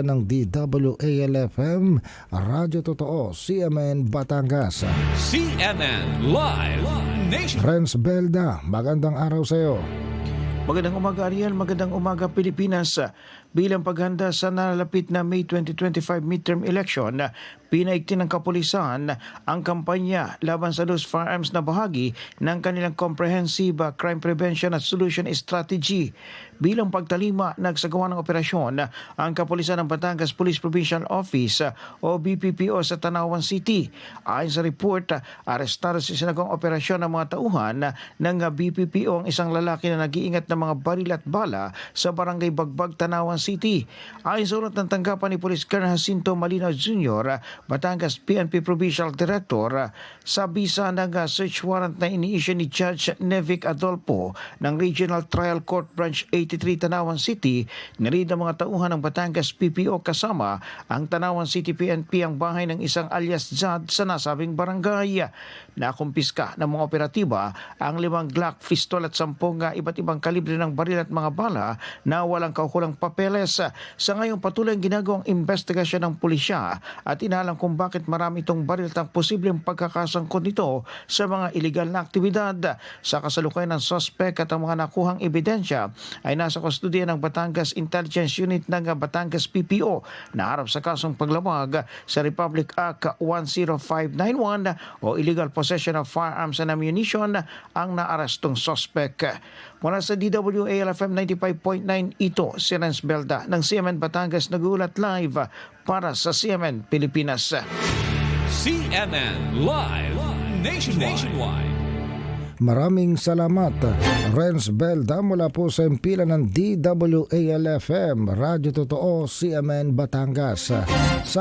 ng DWALFM, Radyo Totoo, CMN Batangas. CNN Live Nation. Renz Belda, magandang araw sa iyo. Magandang umaga Ariel, magandang umaga Pilipinas. Bilang paghanda sa nalalapit na May 2025 midterm election, pinaigtin ng kapulisan ang kampanya laban sa loose firearms na bahagi ng kanilang Comprehensive Crime Prevention at Solution Strategy. Bilang pagtalima, nagsagawa ng operasyon ang kapulisan ng Batangas Police Provincial Office o BPPO sa Tanawan City. Ayon sa report, arestado sa sinagawang operasyon ng mga tauhan ng BPPO ang isang lalaki na nag-iingat ng mga baril at bala sa barangay Bagbag, Tanawan City. Ayon sa ulat ng tanggapan ni Police Colonel Jacinto Malino Jr., Batangas PNP Provincial Director, sa bisa ng uh, search warrant na ini-issue ni Judge Nevic Adolfo ng Regional Trial Court Branch 83 Tanawan City, nirid ang mga tauhan ng Batangas PPO kasama ang Tanawan City PNP ang bahay ng isang alias Jad sa nasabing barangay. Nakumpiska ng mga operatiba ang limang Glock pistol at sampung uh, iba't ibang kalibre ng baril at mga bala na walang kaukulang papeles. Sa ngayon patuloy ang ginagawang investigasyon ng pulisya at inalam kung bakit marami itong baril at posibleng pagkakasangkot nito sa mga iligal na aktibidad. Sa kasalukuyan ng suspect at ang mga nakuhang ebidensya ay nasa kustodiya ng Batangas Intelligence Unit ng Batangas PPO na harap sa kasong paglawag sa Republic Act 10591 o illegal possession of firearms and ammunition ang naarestong suspect. Mula sa DWALFM 95.9 ito si Renz Belda ng CMN Batangas nagulat live para sa CMN Pilipinas. CNN Live Nation. Nationwide. Maraming salamat, Renz Belda mula po sa impila ng DWALFM, Radyo Totoo, CMN Batangas. Sa